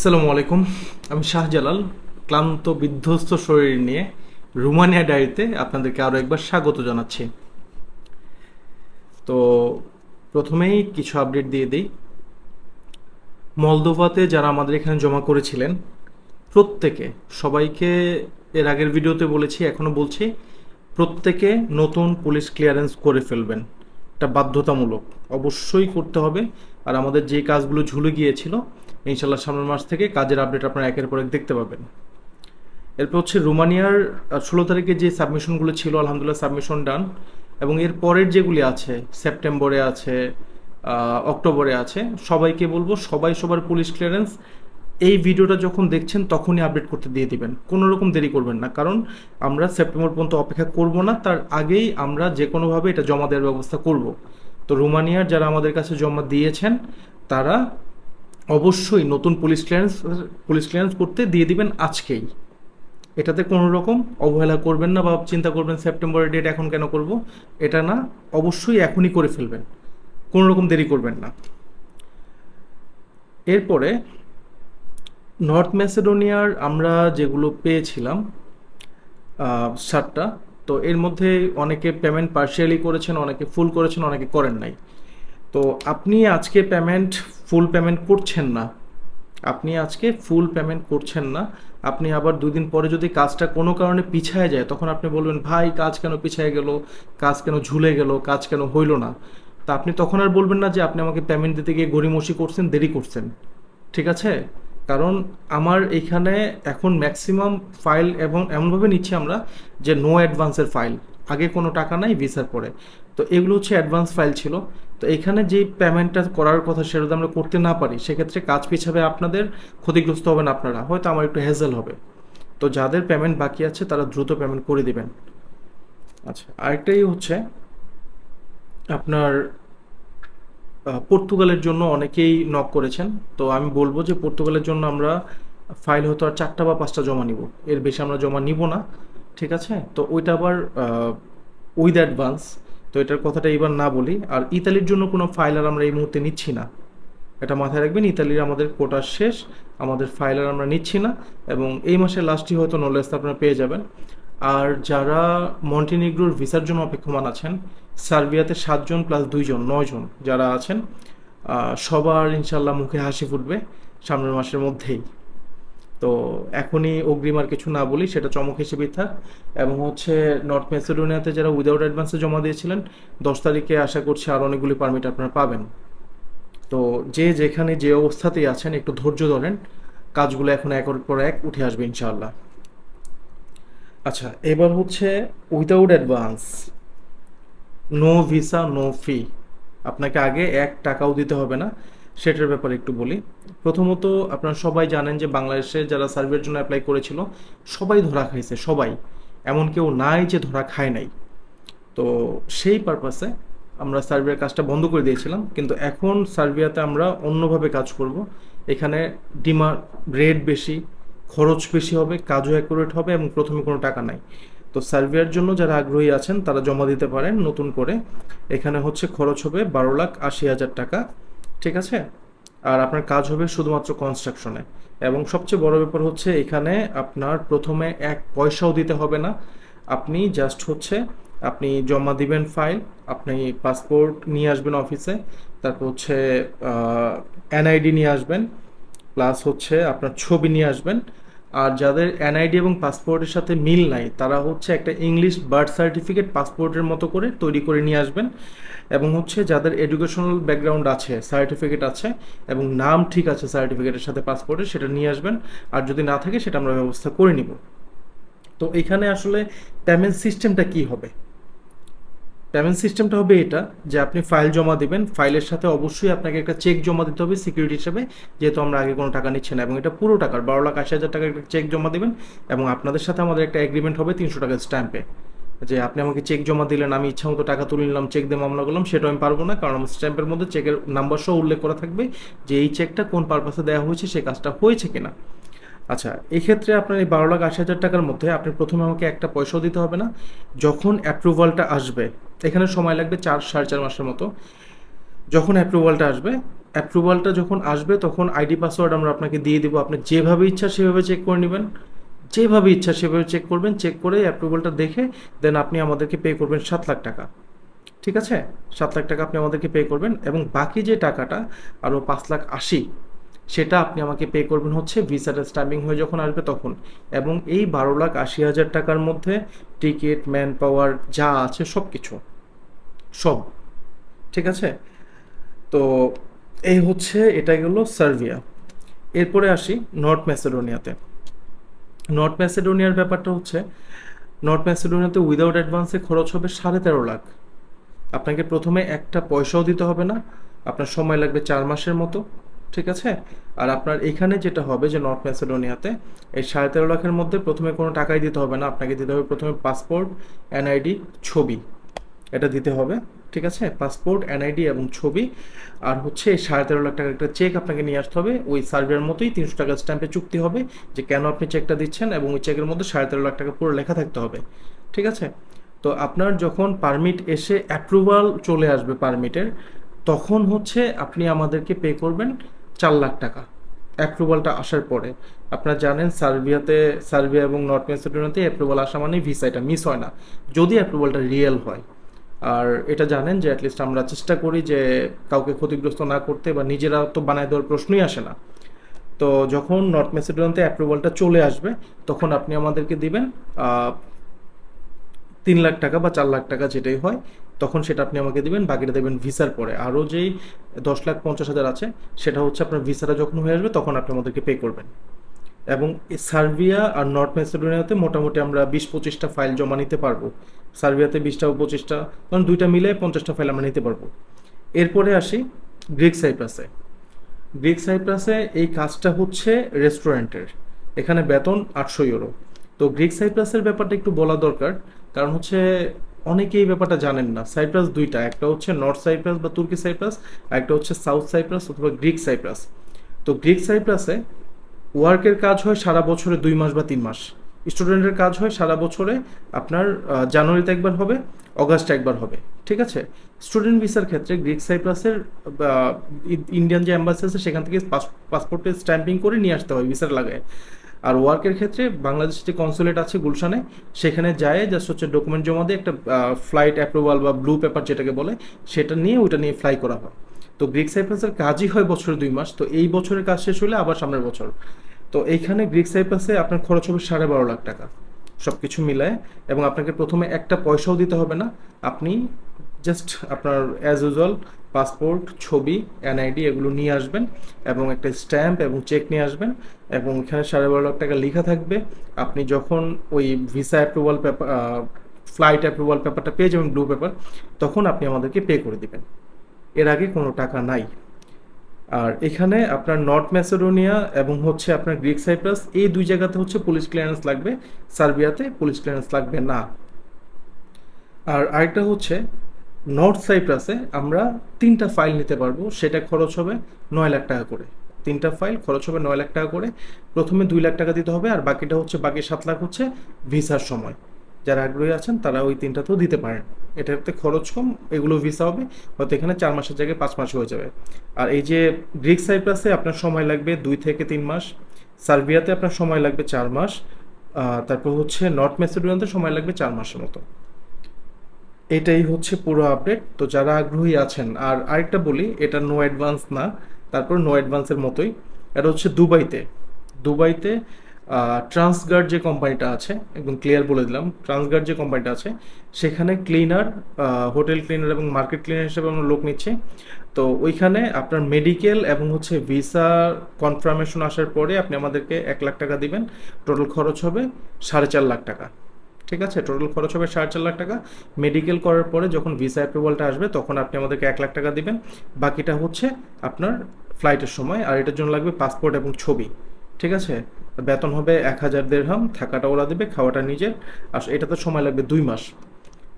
আসসালামু আলাইকুম। আমি শাহজালাল ক্লান্ত, বিধ্বস্ত শরীর নিয়ে রুমানিয়া ডায়েরিতে আপনাদেরকে আরও একবার স্বাগত জানাচ্ছি। তো প্রথমেই কিছু আপডেট দিয়ে দিই। মলদোভাতে যারা আমাদের এখানে জমা করেছিলেন, প্রত্যেকে, সবাইকে এর আগের ভিডিওতে বলেছি এখনও বলছি, প্রত্যেকে নতুন পুলিশ ক্লিয়ারেন্স করে ফেলবেন। এটা বাধ্যতামূলক। অবশ্যই করতে হবে। আর আমাদের যে কাজগুলো ঝুলে গিয়েছিল ইনশাল্লাহ সামনের মাস থেকে কাজের আপডেট আপনারা একের পর এক দেখতে পাবেন। এরপর হচ্ছে রোমানিয়ার ষোলো তারিখে যে সাবমিশনগুলো ছিল, আলহামদুলিল্লাহ সাবমিশন ডান। এবং এর পরের যেগুলি আছে, সেপ্টেম্বরে আছে অক্টোবরে আছে, সবাইকে বলব সবাই সবার পুলিশ ক্লিয়ারেন্স এই ভিডিওটা যখন দেখছেন তখনই আপডেট করতে দিয়ে দিবেন। কোনো রকম দেরি করবেন না, কারণ আমরা সেপ্টেম্বর পর্যন্ত অপেক্ষা করব না, তার আগেই আমরা যে কোনোভাবে এটা জমা দেওয়ার ব্যবস্থা করব। তো রোমানিয়ার যারা আমাদের কাছে জমা দিয়েছেন, তারা অবশ্যই নতুন পুলিশ ক্লিয়ারেন্স পুলিশ ক্লিয়ারেন্স করতে দিয়ে দিবেন আজকেই। এটাতে কোনো রকম অবহেলা করবেন না বা চিন্তা করবেন সেপ্টেম্বরের ডেট এখন কেন করব, এটা না, অবশ্যই এখনই করে ফেলবেন। কোনো রকম দেরি করবেন না। এরপরে নর্থ ম্যাসেডোনিয়ার আমরা যেগুলো পেয়েছিলাম সাতটা, তো এর মধ্যে অনেকে পেমেন্ট পার্শিয়ালি করেছেন, অনেকে ফুল করেছেন, অনেকে করেন নাই। তো আপনি আজকে পেমেন্ট ফুল পেমেন্ট করছেন না। আপনি আজকে ফুল পেমেন্ট করছেন না। আপনি আবার দুই দিন পরে যদি কাজটা কোনো কারণে পিছায় যায়, তখন আপনি বলবেন, ভাই, কাজ কেন পিছায় গেল? কাজ কেন ঝুলে গেল? কাজ কেন হইল না? তা আপনি তখন আর বলবেন না যে, আপনি আমাকে পেমেন্ট দিতে গিয়ে গড়িমসি করছেন, দেরি করছেন। ঠিক আছে? কারণ আমার এখানে এখন ম্যাক্সিমাম ফাইল এবং এমনভাবে নিচ্ছি আমরা যে নো অ্যাডভান্সের ফাইল আগে কোনো টাকা নাই ভিসার পরে। তো এগুলো হচ্ছে অ্যাডভান্স ফাইল ছিল। তো এখানে যে পেমেন্টটা করার কথা সেটা যদি আমরা করতে না পারি, সেক্ষেত্রে কাজ পিছাবে আপনাদের, ক্ষতিগ্রস্ত হবেন আপনারা। হয়তো আমার একটু হেজেল হবে। তো যাদের পেমেন্ট বাকি আছে, তারা দ্রুত পেমেন্ট করে দিবেন। আচ্ছা আরেকটাই হচ্ছে আপনার পর্তুগালের জন্য অনেকেই নক করেছেন। তো আমি বলব যে পর্তুগালের জন্য আমরা ফাইল হয়তো আর চারটা বা পাঁচটা জমা নিব। এর বেশি আমরা জমা নিব না। ঠিক আছে? তো ওইটা আবার উইথ অ্যাডভান্স তো এটার কথাটা এবার না বলি। আর ইতালির জন্য কোনো ফাইল আর আমরা এই মুহূর্তে নিচ্ছি না। এটা মাথায় রাখবেন, ইতালির আমাদের কোটা শেষ, আমাদের ফাইল আর আমরা নিচ্ছি না। এবং এই মাসের লাস্টই হয়তো নলেজ আপনারা পেয়ে যাবেন। আর যারা মন্টিনিগ্রোর ভিসার জন্য অপেক্ষমান আছেন, সার্বিয়াতে সাতজন প্লাস দুইজন, নয়জন যারা আছেন সবার ইনশাল্লাহ মুখে হাসি ফুটবে সামনের মাসের মধ্যেই। তো এখনই অগ্রিম আর কিছু না বলি, সেটা চমক হিসেবেই থাক। এবং হচ্ছে নর্থ ম্যাসেডোনিয়াতে যারা উইদাউট অ্যাডভান্সে জমা দিয়েছিলেন, দশ তারিখে আশা করছি আর অনেকগুলি পারমিট আপনারা পাবেন। তো যে যেখানে যে অবস্থাতেই আছেন, একটু ধৈর্য ধরেন, কাজগুলো এখন একের পর এক উঠে আসবে ইনশাআল্লাহ। আচ্ছা এবার হচ্ছে without advance no visa no fee আপনাকে আগে এক টাকাও দিতে হবে না। সেটার ব্যাপারে একটু বলি। প্রথমত, আপনারা সবাই জানেন যে বাংলাদেশে যারা সার্ভের জন্য অ্যাপ্লাই করেছিল, সবাই ধরা খাইছে, সবাই। এমন কেউ নাই যে ধরা খায় নাই। তো সেই পারপাসে আমরা সার্বিয়ার কাজটা বন্ধ করে দিয়েছিলাম, কিন্তু এখন সার্বিয়াতে আমরা অন্যভাবে কাজ করব। এখানে ডিমান্ড রেট বেশি, খরচ বেশি হবে, কাজও অ্যাকুরেট হবে এবং প্রথমে কোনো টাকা নাই। তো সার্ভিয়ার জন্য যারা আগ্রহী আছেন, তারা জমা দিতে পারেন নতুন করে। এখানে হচ্ছে খরচ হবে বারো লাখ আশি হাজার টাকা। ঠিক আছে? আর আপনার কাজ হবে শুধুমাত্র কনস্ট্রাকশনে এবং সবচেয়ে বড় ব্যাপার হচ্ছে এখানে আপনার প্রথমে এক পয়সাও দিতে হবে না। আপনি জাস্ট হচ্ছে আপনি জমা দিবেন ফাইল আপনি পাসপোর্ট নিয়ে আসবেন অফিসে তারপর হচ্ছে এনআইডি নিয়ে আসবেন প্লাস হচ্ছে আপনার ছবি নিয়ে আসবেন। আর যাদের এনআইডি এবং পাসপোর্টের সাথে মিল নাই, তারা হচ্ছে একটা ইংলিশ বার্থ সার্টিফিকেট পাসপোর্টের মতো করে তৈরি করে নিয়ে আসবেন। এবং হচ্ছে যাদের এডুকেশনাল ব্যাকগ্রাউন্ড আছে সার্টিফিকেট আছে এবং নাম ঠিক আছে সার্টিফিকেটের সাথে পাসপোর্টের সেটা নিয়ে আসবেন। আর যদি না থাকে, সেটা আমরা ব্যবস্থা করে নিব। তো এখানে আসলে পেমেন্ট সিস্টেমটা কি হবে? পেমেন্ট সিস্টেমটা হবে এটা, যে আপনি ফাইল জমা দিবেন। ফাইলের সাথে অবশ্যই আপনাকে একটা চেক জমা দিতে হবে সিকিউরিটি হিসাবে, যেহেতু আমরা আগে কোনো টাকা নিচ্ছি না। এবং এটা পুরো টাকার, বারো লাখ আশি হাজার টাকার একটা চেক জমা দিবেন এবং আপনাদের সাথে আমাদের একটা এগ্রিমেন্ট হবে তিনশো টাকার স্ট্যাম্পে যে আপনি আমাকে চেক জমা দিলেন, আমি ইচ্ছা মতো টাকা তুলে নিলাম চেক দিয়ে মামলা করলাম, সেটা আমি পারব না। কারণ আমার স্ট্যাম্পের মধ্যে চেকের নাম্বার সহ উল্লেখ করা থাকবে যে এই চেকটা কোন পারপাসে দেওয়া হয়েছে সেই কাজটা হয়েছে কিনা। আচ্ছা এক্ষেত্রে আপনার এই বারো লাখ আশি হাজার টাকার মধ্যে আপনি প্রথমে আমাকে একটা পয়সাও দিতে হবে না। যখন অ্যাপ্রুভালটা আসবে, এখানে সময় লাগবে চার, সাড়ে চার মাসের মতো। যখন অ্যাপ্রুভালটা আসবে অ্যাপ্রুভালটা যখন আসবে, তখন আইডি পাসওয়ার্ড আমরা আপনাকে দিয়ে দেবো। আপনি যেভাবে ইচ্ছা সেভাবে চেক করে নেবেন। যেভাবে ইচ্ছা সেভাবে চেক করবেন চেক করে অ্যাপ্রুভালটা দেখে দেন আপনি আমাদেরকে পে করবেন সাত লাখ টাকা। ঠিক আছে? সাত লাখ টাকা আপনি আমাদেরকে পে করবেন এবং বাকি যে টাকাটা আরও পাঁচ লাখ আশি সেটা আপনি আমাকে পে করবেন হচ্ছে ভিসাটা স্ট্যাম্পিং হয়ে যখন আসবে তখন। এবং এই বারো লাখ আশি হাজার টাকার মধ্যে টিকিট ম্যান পাওয়ার যা আছে সব কিছু সব। ঠিক আছে? তো এই হচ্ছে এটা গেল সার্বিয়া। এরপরে আসি নর্থ ম্যাসেডোনিয়াতে। নর্থ ম্যাসেডোনিয়ার ব্যাপারটা হচ্ছে, নর্থ ম্যাসেডোনিয়াতে উইদাউট অ্যাডভান্সে খরচ হবে সাড়ে তেরো লাখ। আপনাকে প্রথমে একটা পয়সাও দিতে হবে না। আপনার সময় লাগবে চার মাসের মতো। ঠিক আছে? আর আপনার এখানে যেটা হবে যে নর্থ ম্যাসেডোনিয়াতে এই সাড়ে তেরো লাখের মধ্যে প্রথমে কোনো টাকাই দিতে হবে না। আপনাকে দিতে হবে প্রথমে পাসপোর্ট এনআইডি ছবি। এটা দিতে হবে, ঠিক আছে? পাসপোর্ট এনআইডি এবং ছবি। আর হচ্ছে সাড়ে তেরো লাখ টাকার একটা চেক আপনাকে নিয়ে আসতে হবে। ওই সার্ভের মতোই তিনশো টাকার স্ট্যাম্পে চুক্তি হবে যে কেন আপনি চেকটা দিচ্ছেন এবং ওই চেকের মধ্যে সাড়ে তেরো লাখ টাকা পুরো লেখা থাকতে হবে। ঠিক আছে? তো আপনার যখন পারমিট এসে অ্যাপ্রুভাল চলে আসবে পারমিটের তখন হচ্ছে আপনি আমাদেরকে পে করবেন। চার লাখ টাকা। অ্যাপ্রুভালটা আসার পরে। আপনারা জানেন, সার্বিয়াতে, সার্বিয়া এবং নর্থ ম্যাসেডোনিয়াতে অ্যাপ্রুভাল আসা মানে ভিসা এটা মিস হয় না। যদি অ্যাপ্রুভালটা রিয়েল হয়, আর এটা জানেন যে অ্যাটলিস্ট আমরা চেষ্টা করি যে কাউকে ক্ষতিগ্রস্ত না করতে বা নিজেরা তো বানায় দেওয়ার প্রশ্নই আসে না। তো যখন নর্থ ম্যাসেডোনিয়াতে অ্যাপ্রুভালটা চলে আসবে, তখন আপনি আমাদেরকে দিবেন তিন লাখ টাকা বা চার লাখ টাকা যেটাই হয় তখন সেটা আপনি আমাকে দেবেন, বাকিটা দেবেন ভিসার পরে। আরও যেই দশ লাখ পঞ্চাশ হাজার আছে, সেটা হচ্ছে আপনার ভিসাটা যখন হয়ে আসবে, তখন আপনি আমাদেরকে পে করবেন। এবং সার্বিয়া আর নর্থ ম্যাসেডোনিয়াতে মোটামুটি আমরা বিশ পঁচিশটা ফাইল জমা নিতে পারব। সার্বিয়াতে বিশটা, পঁচিশটা, কারণ দুইটা মিলে পঞ্চাশটা ফাইল আমরা নিতে পারব। এরপরে আসি গ্রিক সাইপ্রাসে। গ্রিক সাইপ্রাসে এই কাজটা হচ্ছে রেস্টুরেন্টের। এখানে বেতন আটশো ইউরো। তো গ্রিক সাইপ্রাসের ব্যাপারটা একটু বলা দরকার, কারণ হচ্ছে অনেকেই ব্যাপারটা জানেন না। সাইপ্রাস দুইটা, একটা হচ্ছে নর্থ সাইপ্রাস বা তুর্কি সাইপ্রাস, একটা হচ্ছে সাউথ সাইপ্রাস অথবা গ্রিক সাইপ্রাস। তো গ্রিক সাইপ্রাসে ওয়ার্কের কাজ হয় সারা বছরে দুই মাস বা তিন মাস। স্টুডেন্টের কাজ হয় সারা বছরে আপনার জানুয়ারিতে একবার হবে, অগাস্টে একবার হবে। ঠিক আছে? স্টুডেন্ট ভিসার ক্ষেত্রে গ্রিক সাইপ্রাসের ইন্ডিয়ান যে অ্যাম্বাসি আছে, সেখান থেকে পাসপোর্টে স্ট্যাম্পিং করে নিয়ে আসতে হয়, ভিসার লাগায়। আর ওয়ার্কের ক্ষেত্রে বাংলাদেশের যে কনসুলেট আছে গুলশানে, সেখানে যায় জাস্ট হচ্ছে ডকুমেন্ট জমা দিয়ে একটা ফ্লাইট অ্যাপ্রুভাল বা ব্লু পেপার যেটাকে বলে, সেটা নিয়ে ওইটা নিয়ে ফ্লাই করা হয়। তো গ্রিক সাইপ্রাসের কাজই হয় বছরে দুই মাস, তো এই বছরের কাজ শেষ হলে আবার সামনের বছর। তো এইখানে গ্রিক সাইপ্রাসে আপনার খরচ হবে সাড়ে বারো লাখ টাকা সব কিছু মিলায়। এবং আপনাকে প্রথমে একটা পয়সাও দিতে হবে না, আপনি জাস্ট আপনার অ্যাজ ইউজুয়াল পাসপোর্ট ছবি এনআইডি এগুলো নিয়ে আসবেন এবং একটা স্ট্যাম্প এবং চেক নিয়ে আসবেন এবং এখানে সাড়ে বারো লাখ টাকা লেখা থাকবে। আপনি যখন ওই visa approval paper flight approval পেপারটা পেয়ে যাবেন ব্লু পেপার তখন আপনি আমাদেরকে পে করে দিবেন। এর আগে কোনো টাকা নাই। আর এখানে আপনার নর্থ ম্যাসেডোনিয়া এবং হচ্ছে আপনার গ্রিক সাইপ্রাস এই দুই জায়গাতে হচ্ছে পুলিশ ক্লিয়ারেন্স লাগবে। সার্বিয়াতে পুলিশ ক্লিয়ারেন্স লাগবে না। আর আরেকটা হচ্ছে নর্থ সাইপ্রাসে আমরা তিনটা ফাইল নিতে পারব, সেটা খরচ হবে নয় লাখ টাকা করে। তিনটা ফাইল খরচ হবে নয় লাখ টাকা করে। প্রথমে দুই লাখ টাকা দিতে হবে আর বাকিটা হচ্ছে, বাকি সাত লাখ হচ্ছে ভিসার সময়। যারা আগ্রহী আছেন, তারা ওই তিনটাতেও দিতে পারেন। এটাতে খরচ কম, এগুলো ভিসা হবে, হয়তো এখানে চার মাসের জায়গায় পাঁচ মাস হয়ে যাবে। আর এই যে গ্রিক সাইপ্রাসে আপনার সময় লাগবে দুই থেকে তিন মাস সার্বিয়াতে আপনার সময় লাগবে চার মাস তারপর হচ্ছে নর্থ ম্যাসেডোনিয়াতে সময় লাগবে চার মাসের মতো। এটাই হচ্ছে পুরো আপডেট তো যারা আগ্রহী আছেন, আর আরেকটা বলি, এটা নো অ্যাডভান্স না, তারপর নো অ্যাডভান্সের মতোই। এটা হচ্ছে দুবাইতে। দুবাইতে ট্রান্সগার্ড যে কোম্পানিটা আছে, একদম ক্লিয়ার বলে দিলাম ট্রান্সগার্ড যে কোম্পানিটা আছে, সেখানে ক্লিনার হোটেল ক্লিনার এবং মার্কেট ক্লিনার হিসেবে আমরা লোক নিচ্ছি। তো ওইখানে আপনার মেডিকেল এবং হচ্ছে ভিসা কনফার্মেশন আসার পরে আপনি আমাদেরকে এক লাখ টাকা দিবেন। টোটাল খরচ হবে সাড়ে চার লাখ টাকা। ঠিক আছে? টোটাল খরচ হবে সাড়ে চার লাখ টাকা। মেডিকেল করার পরে যখন ভিসা অ্যাপ্রুভালটা আসবে, তখন আপনি আমাদেরকে এক লাখ টাকা দেবেন। বাকিটা হচ্ছে আপনার ফ্লাইটের সময়, আর এটার জন্য লাগবে পাসপোর্ট এবং ছবি। ঠিক আছে? বেতন হবে এক হাজার দেড় হাম থাকাটা ওরা দেবে, খাওয়াটা নিজের। আর এটাতে সময় লাগবে দুই মাস।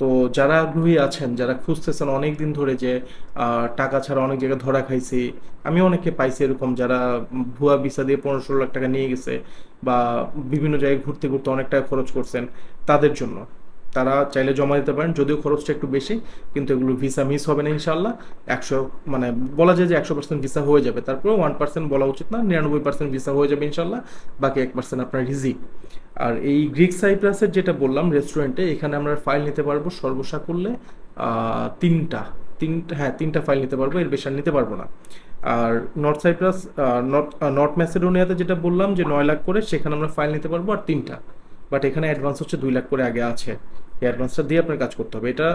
তো যারা আগ্রহী আছেন, যারা খুঁজতেছেন অনেক দিন ধরে যে টাকা ছাড়া অনেক জায়গায় ধরা খাইছি আমি অনেকে পাইছি এরকম যারা ভুয়া ভিসা দিয়ে পনেরো ষোলো লাখ টাকা নিয়ে গেছে বা বিভিন্ন জায়গায় ঘুরতে ঘুরতে অনেক টাকা খরচ করছেন তাদের জন্য। তারা চাইলে জমা দিতে পারেন, যদিও খরচটা একটু বেশি, কিন্তু এগুলো ভিসা মিস হবে না ইনশাল্লাহ একশো মানে বলা যায় যে একশো পার্সেন্ট ভিসা হয়ে যাবে তারপরে ওয়ান পার্সেন্ট বলা উচিত না, নিরানব্বই পার্সেন্ট ভিসা হয়ে যাবে ইনশাল্লাহ বাকি এক পার্সেন্ট আপনার রিজিক আর এই গ্রিক সাইপ্রাসের যেটা বললাম রেস্টুরেন্টে এখানে আমরা ফাইল নিতে পারব সর্বসা করলে তিনটা তিনটা হ্যাঁ তিনটা ফাইল নিতে পারব, এর বেশি আর নিতে পারব না। আর নর্থ সাইপ্রাস নর্থ নর্থ ম্যাসেডোনিয়াতে যেটা বললাম যে নয় লাখ করে, সেখানে আমরা ফাইল নিতে পারব আর তিনটা। বাট এখানে অ্যাডভান্স হচ্ছে দুই লাখ করে আগে আছে। এই অ্যাডভান্সটা দিয়ে আপনার কাজ করতে হবে। এটা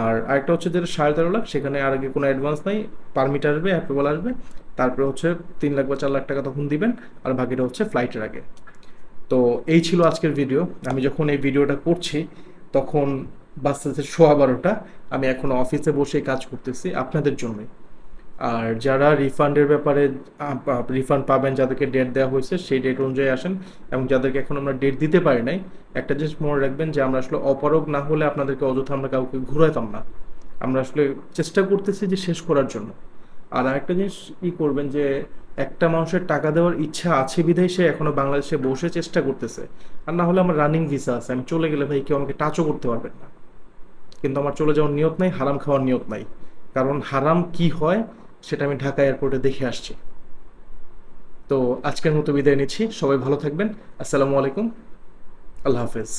আর আরেকটা হচ্ছে যেটা সাড়ে তেরো লাখ, সেখানে আর আগে কোনো অ্যাডভান্স নাই। পারমিট আসবে অ্যাপ্রুভাল আসবে। তারপরে হচ্ছে তিন লাখ বা চার লাখ টাকা তখন দিবেন। আর বাকিটা হচ্ছে ফ্লাইটের আগে। তো এই ছিল আজকের ভিডিও আমি যখন এই ভিডিওটা করছি, তখন বাচ্চাদের সোয়া বারোটা। আমি এখন অফিসে বসে কাজ করতেছি আপনাদের জন্যই। আর যারা রিফান্ডের ব্যাপারে রিফান্ড পাবেন, যাদেরকে ডেট দেওয়া হয়েছে, সেই ডেট অনুযায়ী আসেন এবং যাদেরকে এখন আমরা ডেট দিতে পারি নাই, একটা জিনিস মনে রাখবেন যে আমরা আসলে অপারগ না হলে আপনাদেরকে অযথা আমরা কাউকে ঘুরাইতাম না। আমরা আসলে চেষ্টা করতেছি যে শেষ করার জন্য। আর আরেকটা জিনিস ই করবেন যে একটা মানুষের টাকা দেওয়ার ইচ্ছা আছে বিধায় সে এখনও বাংলাদেশে বসে চেষ্টা করতেছে। আর না হলে আমার রানিং ভিসা আছে, আমি চলে গেলে ভাই কেউ আমাকে টাচও করতে পারবেন না। কিন্তু আমার চলে যাওয়ার নিয়ত নাই, হারাম খাওয়ার নিয়ত নাই। কারণ হারাম কি হয়? সেটা আমি ঢাকা এয়ারপোর্টে দেখে আসছি। তো আজকের মতো বিদায় নিচ্ছি। সবাই ভালো থাকবেন। আসসালামু আলাইকুম। আল্লাহ হাফেজ।